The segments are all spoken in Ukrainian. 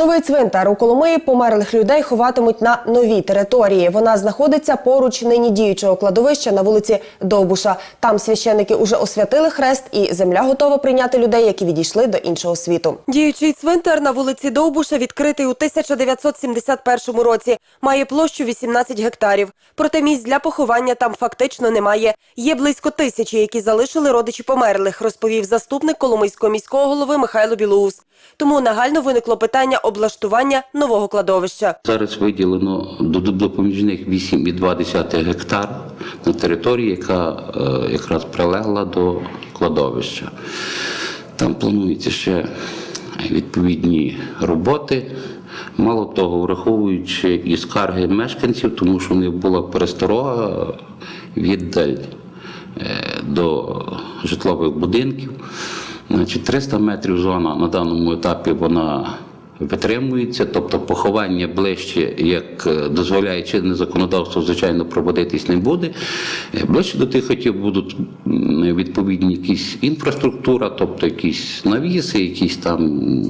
Новий цвинтар у Коломиї померлих людей ховатимуть на новій території. Вона знаходиться поруч нині діючого кладовища на вулиці Довбуша. Там священники уже освятили хрест, і земля готова прийняти людей, які відійшли до іншого світу. Діючий цвинтар на вулиці Довбуша відкритий у 1971 році. Має площу 18 гектарів. Проте місць для поховання там фактично немає. Є близько тисячі, які залишили родичі померлих, розповів заступник Коломийського міського голови Михайло Білоус. Тому нагально виникло питання облаштування нового кладовища. Зараз виділено до до- допоміжних 8,2 гектар на території, яка е, якраз прилегла до кладовища. Там планується ще відповідні роботи. Мало того, враховуючи і скарги мешканців, тому що в них була пересторога віддаль е, до житлових будинків. Значить, 300 метрів зона на даному етапі вона витримується, тобто поховання ближче, як е, дозволяє чинне законодавство, звичайно, проводитись не буде. Е, Ближче до тих хотів будуть відповідні якісь інфраструктура, тобто якісь навіси, якісь там,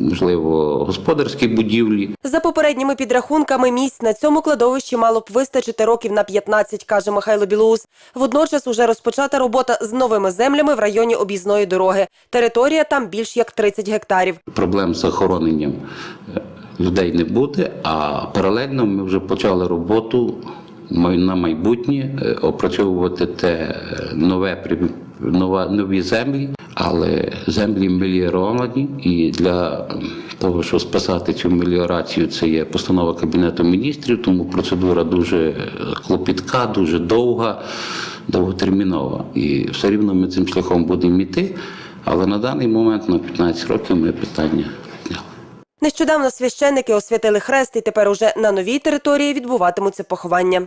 можливо, господарські будівлі. За попередніми підрахунками місць на цьому кладовищі мало б вистачити років на 15, каже Михайло Білоус. Водночас уже розпочата робота з новими землями в районі об'їзної дороги. Територія там більш як 30 гектарів. Проблем з охороненням людей не буде, а паралельно ми вже почали роботу на майбутнє е, опрацьовувати те е, нове нові землі, але землі меліоровані, і для того, щоб спасати цю меліорацію, це є постанова Кабінету міністрів, тому процедура дуже е, клопітка, дуже довга, довготермінова. І все рівно ми цим шляхом будемо йти. Але на даний момент на 15 років ми питання. Нещодавно священники освятили хрест і тепер уже на новій території відбуватимуться поховання.